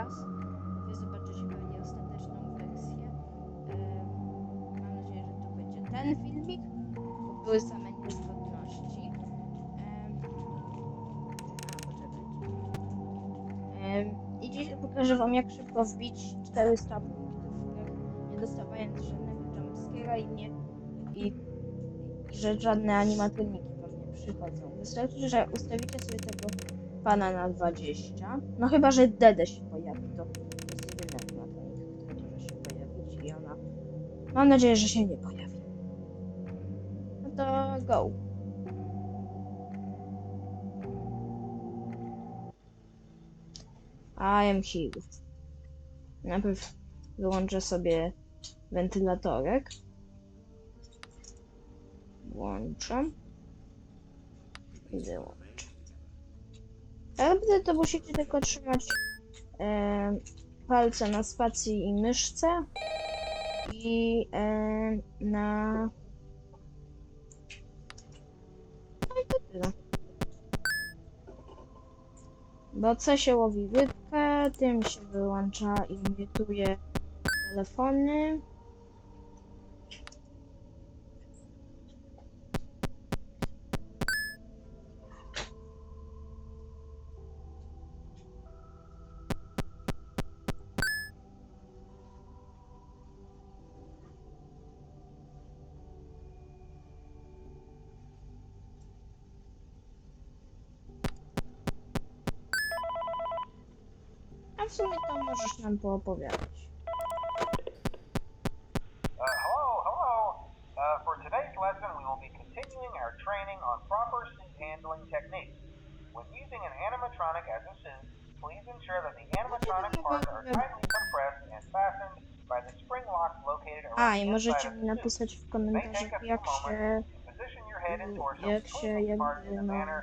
Vegas. Wy zobaczycie pewnie ostateczną wersję. Mam nadzieję, że to będzie ten filmik. Bo były same niezgodności. E, I dziś pokażę wam jak szybko wbić 400 punktów, nie dostawając żadnego jumpscare'a i nie i, i że żadne animatroniki wam nie przychodzą. Wystarczy, że ustawicie sobie tego pana na 20. No chyba, że Dede się pojawi, to jest jedyny animatronik, który może się pojawić i ona... Mam nadzieję, że się nie pojawi. No to go. I am here. Najpierw wyłączę sobie wentylatorek. Włączę. I wtedy to musicie tylko trzymać e, palce na spacji i myszce. I e, na... No i to tyle. Bo C się łowi łydkę, tym się wyłącza i mutuje telefony. W sumie to możesz nam poopowiadać. Uh, hello, hello. Uh, for today's lesson, we will be continuing our training on proper suit handling techniques. When using an animatronic as a suit, please ensure that the animatronic parts are tightly compressed and fastened by the spring locks located A, around i the możecie inside mi of the suit. napisać w may komentarzach, take a few jak się moments to position your head and torso jak się between parts jakby, in a no, manner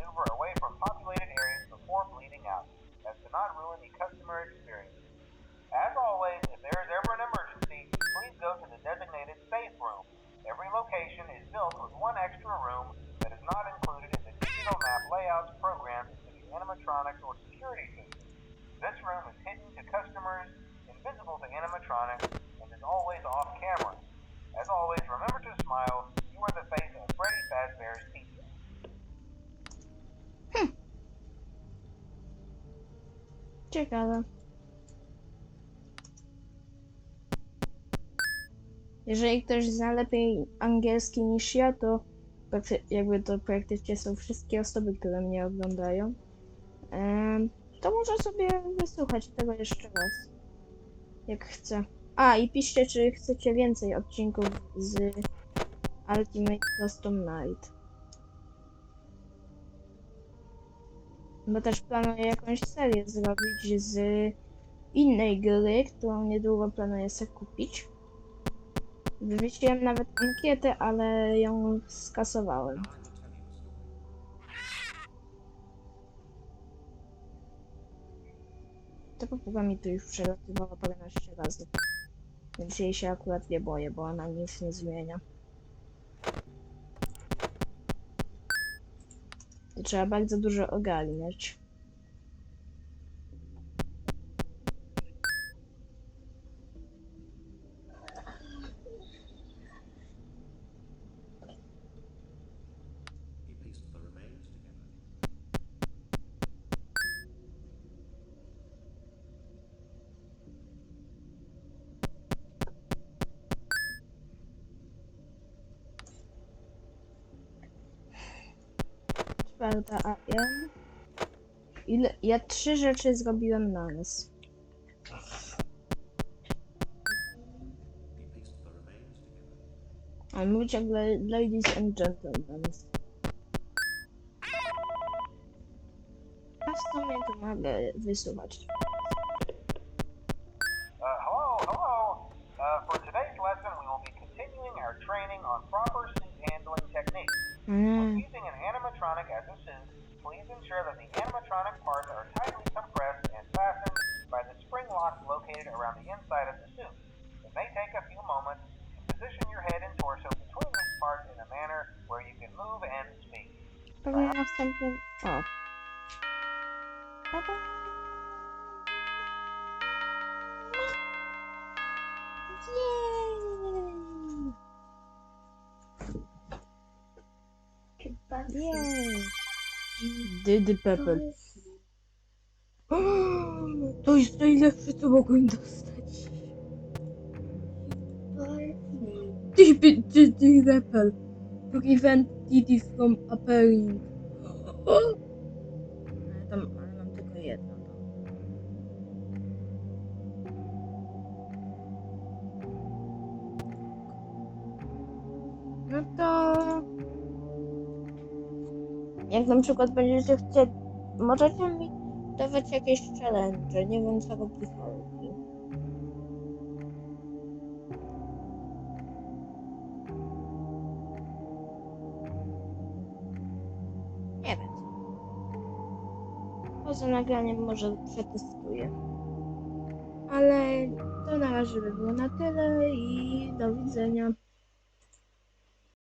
Ciekawe. Jeżeli ktoś zna lepiej angielski niż ja, to jakby to praktycznie są wszystkie osoby, które mnie oglądają, to może sobie wysłuchać tego jeszcze raz, jak chce. A, i piszcie, czy chcecie więcej odcinków z Ultimate Custom Night. Bo też planuję jakąś serię zrobić z innej gry, którą niedługo planuję sobie kupić. Wymyśliłem nawet ankietę, ale ją skasowałem. Ta papuga mi tu już przelatywała paręnaście razy. Więc jej się akurat nie boję, bo ona nic nie zmienia. Trzeba bardzo dużo ogarniać. Czwarta AM. Ile? Ja trzy rzeczy zrobiłem na together. A mówi ciągle ladies and gentlemen. A w sumie to mogę wysłuchać. Uh, hello, hello. Uh, for today's lesson, we will be continuing our training on suit handling. Mm. When using an animatronic as a suit, please ensure that the animatronic parts are tightly compressed and fastened by the spring locks located around the inside of the suit. It may take a few moments to position your head and torso between these parts in a manner where you can move and speak. But we have something. Oh. Bye-bye. Chyba Jej! Dydy to Pepper. jest To jest najlepsze, co mogłem dostać. bardziej. Dydy, dydy Pepper. Prevent Diddy from appearing. Ale, tam, ale mam tylko jedno. To. No to... Jak na przykład będziecie chcieć... Możecie mi dawać jakieś challenge, nie wiem co robi Holgi. Nie wiem. Poza nagraniem może przetestuję. Ale to na razie by było na tyle i do widzenia.